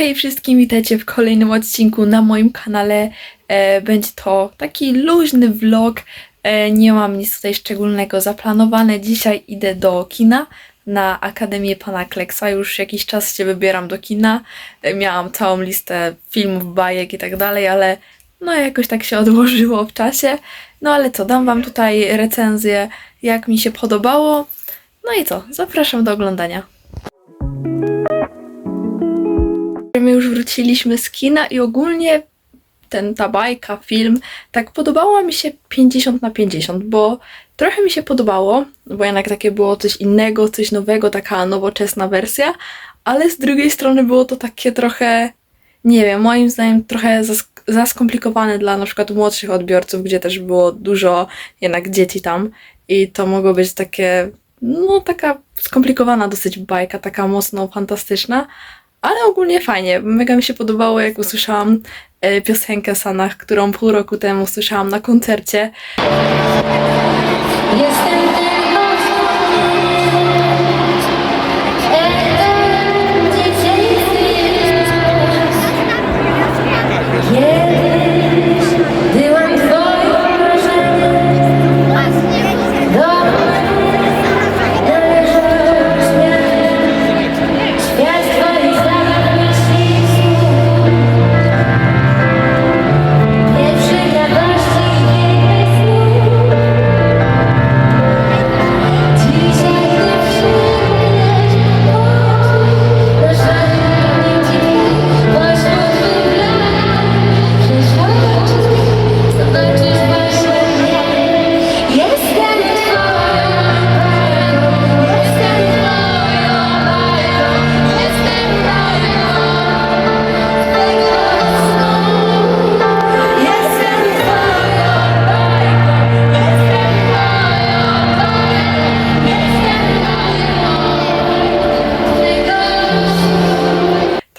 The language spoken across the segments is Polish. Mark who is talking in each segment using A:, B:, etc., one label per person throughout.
A: Hej wszystkim, witajcie w kolejnym odcinku na moim kanale. E, będzie to taki luźny vlog. E, nie mam nic tutaj szczególnego zaplanowane. Dzisiaj idę do kina na Akademię Pana Kleksa. Już jakiś czas się wybieram do kina. E, miałam całą listę filmów, bajek i tak dalej, ale no jakoś tak się odłożyło w czasie. No ale co, dam wam tutaj recenzję, jak mi się podobało. No i co, zapraszam do oglądania. My już wróciliśmy z kina i ogólnie ten, ta bajka, film, tak podobała mi się 50 na 50, bo trochę mi się podobało, bo jednak takie było coś innego, coś nowego, taka nowoczesna wersja, ale z drugiej strony było to takie trochę, nie wiem, moim zdaniem trochę zas- za skomplikowane dla na przykład młodszych odbiorców, gdzie też było dużo jednak dzieci tam i to mogło być takie, no taka skomplikowana dosyć bajka, taka mocno fantastyczna, ale ogólnie fajnie. Mega mi się podobało, jak usłyszałam e, piosenkę Sanach, którą pół roku temu słyszałam na koncercie.
B: Jestem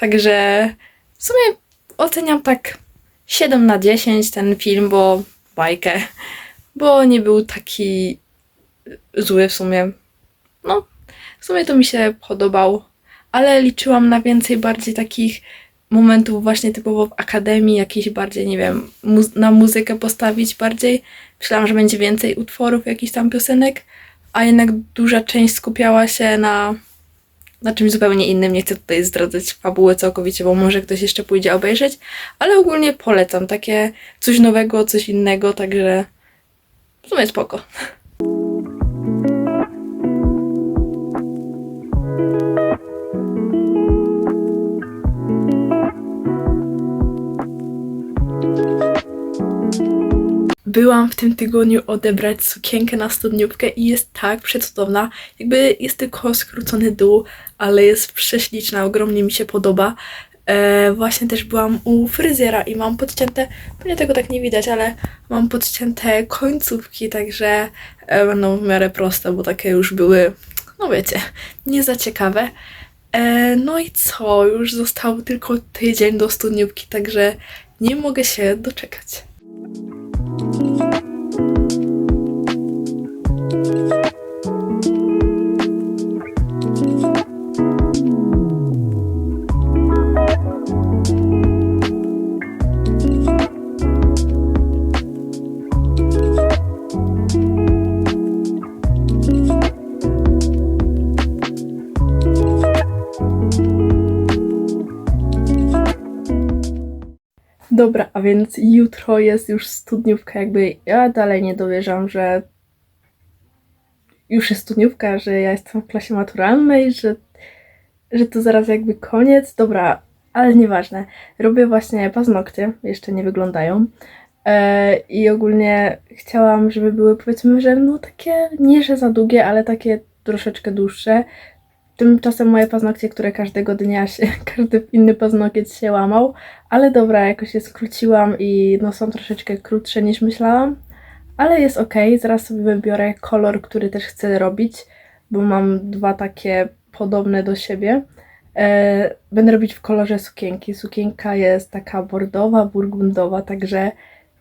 A: Także w sumie oceniam tak 7 na 10 ten film, bo bajkę, bo nie był taki zły w sumie. No, w sumie to mi się podobał, ale liczyłam na więcej bardziej takich momentów właśnie typowo w akademii, jakiś bardziej, nie wiem, na muzykę postawić bardziej. Myślałam, że będzie więcej utworów, jakichś tam piosenek, a jednak duża część skupiała się na na czymś zupełnie innym. Nie chcę tutaj zdradzać fabuły całkowicie, bo może ktoś jeszcze pójdzie obejrzeć, ale ogólnie polecam takie coś nowego, coś innego, także w sumie spoko. Byłam w tym tygodniu odebrać sukienkę na studniówkę i jest tak przecudowna. Jakby jest tylko skrócony dół, ale jest prześliczna, ogromnie mi się podoba. E, właśnie też byłam u fryzjera i mam podcięte, pewnie tego tak nie widać, ale mam podcięte końcówki, także e, będą w miarę proste, bo takie już były, no wiecie, nie za ciekawe. E, no i co, już został tylko tydzień do studniówki, także nie mogę się doczekać. thank you Dobra, a więc jutro jest już studniówka, jakby ja dalej nie dowierzam, że już jest studniówka, że ja jestem w klasie maturalnej, że, że to zaraz jakby koniec. Dobra, ale nieważne. Robię właśnie paznokcie, jeszcze nie wyglądają. E, I ogólnie chciałam, żeby były powiedzmy, że no takie nie że za długie, ale takie troszeczkę dłuższe. Tymczasem moje paznokcie, które każdego dnia się, każdy inny paznokieć się łamał, ale dobra, jakoś je skróciłam i no są troszeczkę krótsze niż myślałam, ale jest ok. Zaraz sobie wybiorę kolor, który też chcę robić, bo mam dwa takie podobne do siebie. E, będę robić w kolorze sukienki. Sukienka jest taka bordowa, burgundowa, także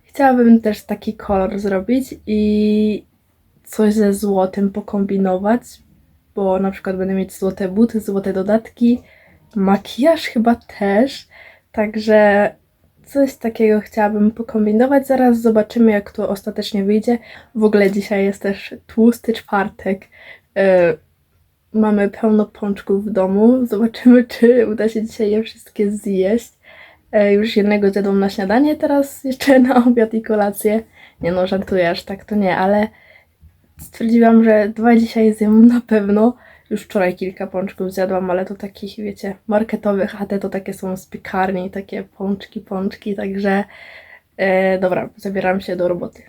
A: chciałabym też taki kolor zrobić i coś ze złotem pokombinować, bo na przykład będę mieć złote buty, złote dodatki, makijaż chyba też, także coś takiego chciałabym pokombinować. Zaraz zobaczymy, jak to ostatecznie wyjdzie. W ogóle dzisiaj jest też tłusty czwartek. E, Mamy pełno pączków w domu. Zobaczymy, czy uda się dzisiaj je wszystkie zjeść. E, Już jednego zjadłam na śniadanie, teraz jeszcze na obiad i kolację. Nie no, żartuję, aż tak to nie, ale stwierdziłam, że dwa dzisiaj zjem na pewno. Już wczoraj kilka pączków zjadłam, ale to takich, wiecie, marketowych, a te to takie są z piekarni, takie pączki, pączki, także e, dobra, zabieram się do roboty.